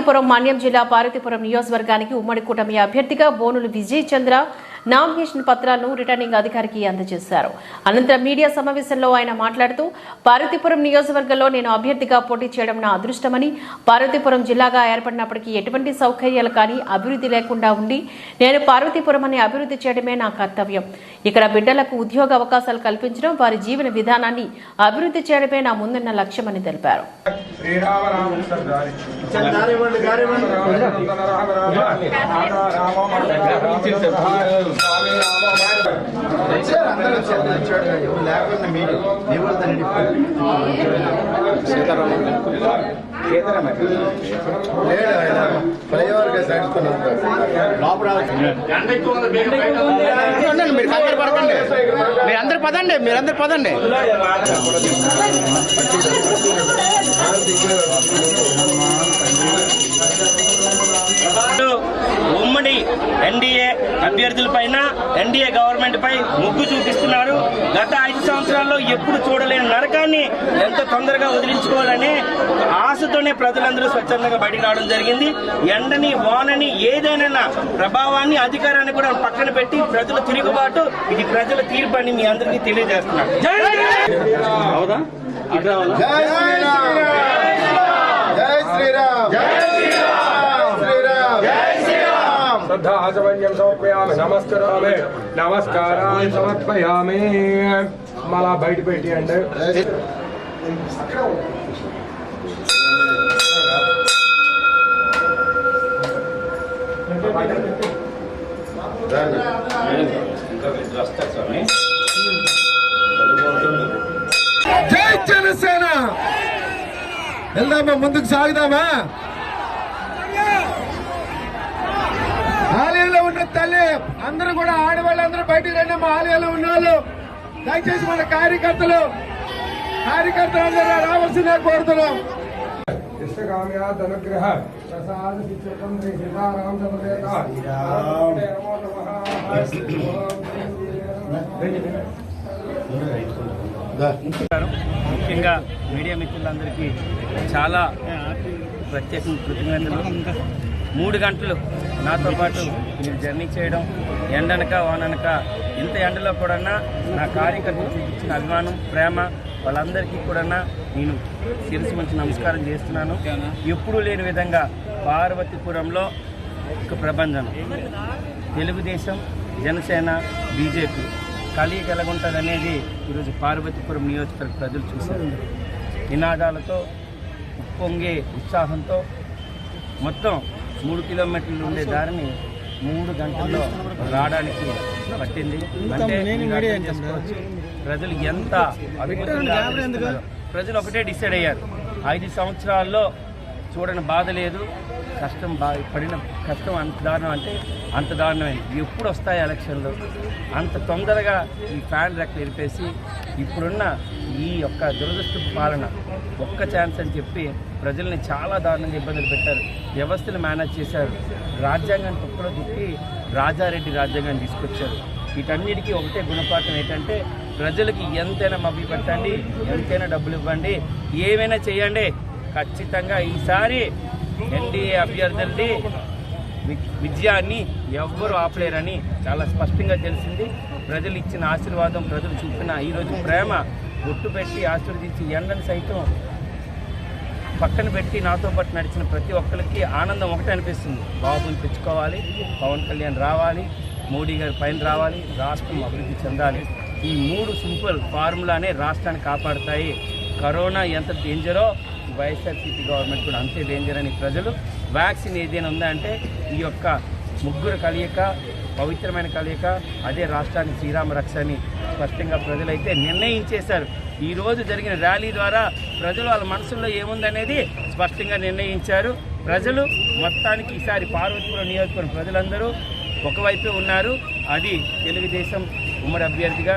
పార్వతీపురం మాన్యం జిల్లా పార్వతీపురం నియోజకవర్గానికి ఉమ్మడి కూటమి అభ్యర్థిగా బోనులు విజయ్ చంద్ర నామినేషన్ పత్రాలను రిటర్నింగ్ అధికారికి అందజేశారు అనంతరం మీడియా సమావేశంలో ఆయన మాట్లాడుతూ పార్వతీపురం నియోజకవర్గంలో నేను అభ్యర్థిగా పోటీ చేయడం నా అదృష్టమని పార్వతీపురం జిల్లాగా ఏర్పడినప్పటికీ ఎటువంటి సౌకర్యాలు కానీ అభివృద్ధి లేకుండా ఉండి నేను పార్వతీపురం అని అభివృద్ధి చేయడమే నా కర్తవ్యం ఇక్కడ బిడ్డలకు ఉద్యోగ అవకాశాలు కల్పించడం వారి జీవన విధానాన్ని అభివృద్ధి చేయడమే నా ముందున్న లక్ష్యమని తెలిపారు రామ సర్దారి గారివ్వండి గారివ్వండి రామ రామ రామ రామ మీరు ఎవరు దాన్ని ఆయన ఫ్లైఓవర్గా సాగుతున్నారు లోపల మీరు కంగారు పడకండి పదండి మీరందరూ పదండి ఉమ్మడి ఎన్డీఏ అభ్యర్థుల పైన ఎన్డీఏ గవర్నమెంట్ పై ముగ్గు చూపిస్తున్నారు గత ఐదు సంవత్సరాల్లో ఎప్పుడు చూడలేని నరకాన్ని ఎంత తొందరగా వదిలించుకోవాలని ఆశతోనే ప్రజలందరూ స్వచ్ఛందంగా బయటికి రావడం జరిగింది. ఎండని వానని ఏదైనా ప్రభావాన్ని అధికారాన్ని కూడా పక్కన పెట్టి ప్రజల తిరుగుబాటు ఇది ప్రజల తీర్పు అని మీ అందరికీ తెలియజేస్తున్నారు జై అవుదా ఇట్లా జై శ్రీరామ్ జై శ్రీరామ్ జై శ్రీరామ్ శ్రీరామ్ జై శ్రీరామ్ శ్రద్ధాచమన్యం సమర్పయామి నమస్కరామి నమస్కారాన్ని సమర్పయామి మళ్ళా బయట పెట్టియండి జై జనసేన వెళ్దామా ముందుకు సాగుదామా అందరూ కూడా ఆడవాళ్ళందరూ బయటికి రండి మా ఆలయంలో ఉన్న వాళ్ళు. దయచేసి మన కార్యకర్తలు కార్యకర్తలు అందరూ రావాల్సిందే కోరుతున్నాం. ఇష్టకామ్యాద్ అనుగ్రహ ప్రసాద శిక్షకం శ్రీ ముఖ్యంగా మీడియా మిత్రులందరికీ చాలా ప్రత్యేక కృతజ్ఞతలు. మూడు గంటలు నాతో పాటు మీరు జర్నీ చేయడం ఎండనక వాననక ఇంత ఎండలో కూడా నా కార్యకర్తలు చూపించిన అభిమానం ప్రేమ వాళ్ళందరికీ కూడా నేను శిరసి మంచి నమస్కారం చేస్తున్నాను. ఎప్పుడూ లేని విధంగా పార్వతీపురంలో ఒక ప్రబంధనం తెలుగుదేశం జనసేన బీజేపీ కలిగి ఎలాగుంటుంది అనేది ఈరోజు పార్వతీపురం నియోజకవర్గ ప్రజలు చూశారు. నినాదాలతో ఉప్పొంగే ఉత్సాహంతో మొత్తం మూడు కిలోమీటర్లు ఉండే దారిని మూడు గంటల్లో రావడానికి పట్టింది. అంటే. ప్రజలు ఎంత. ప్రజలు ఒకటే డిసైడ్ అయ్యారు. ఐదు సంవత్సరాల్లో చూడని బాధ లేదు. కష్టం బా పడిన కష్టం అంత దారుణం అంటే అంత దారుణమైంది. ఎప్పుడు వస్తాయి ఎలక్షన్లు? అంత తొందరగా ఈ ఫ్యాన్ రెక్కలు ఎరిపేసి ఇప్పుడున్న ఈ యొక్క దురదృష్టపు పాలన ఒక్క ఛాన్స్ అని చెప్పి ప్రజల్ని చాలా దారుణంగా ఇబ్బందులు పెట్టారు. వ్యవస్థను మేనేజ్ చేశారు. రాజ్యాంగాన్ని తొక్కలో తిప్పి రాజారెడ్డి రాజ్యాంగాన్ని తీసుకొచ్చారు. వీటన్నిటికీ ఒకటే గుణపాఠం ఏంటంటే ప్రజలకి ఎంతైనా మభ్య పెట్టండి ఎంతైనా డబ్బులు ఇవ్వండి ఏమైనా చేయండి. ఖచ్చితంగా ఈసారి ఎన్డీఏ అభ్యర్థులది విజయాన్ని ఎవ్వరు ఆపలేరని చాలా స్పష్టంగా తెలిసింది. ప్రజలు ఇచ్చిన ఆశీర్వాదం ప్రజలు చూపిన ఈరోజు ప్రేమ గుట్టు పెట్టి ఆశీర్వదించి ఎండను సైతం పక్కన పెట్టి నాతో పాటు నడిచిన ప్రతి ఒక్కరికి ఆనందం ఒకటే అనిపిస్తుంది. బాబుని తెచ్చుకోవాలి పవన్ కళ్యాణ్ రావాలి మోడీ గారి పైన రావాలి రాష్ట్రం అభివృద్ధి చెందాలి. ఈ మూడు సింపుల్ ఫార్ములానే రాష్ట్రాన్ని కాపాడుతాయి. కరోనా ఎంత డేంజరో వైఎస్ఆర్సీపీ గవర్నమెంట్ కూడా అంతే డేంజర్ అని ప్రజలు. వ్యాక్సిన్ ఏదైనా ఉందా అంటే ఈ యొక్క ముగ్గురు కలయిక పవిత్రమైన కలయిక అదే రాష్ట్రానికి శ్రీరామ రక్ష అని స్పష్టంగా ప్రజలైతే నిర్ణయించేశారు. ఈరోజు జరిగిన ర్యాలీ ద్వారా ప్రజలు వాళ్ళ మనసుల్లో ఏముందనేది స్పష్టంగా నిర్ణయించారు. ప్రజలు మొత్తానికి ఈసారి పార్వతీపురం నియోజకవర్గం ప్రజలందరూ ఒకవైపే ఉన్నారు. అది తెలుగుదేశం ఉమ్మడి అభ్యర్థిగా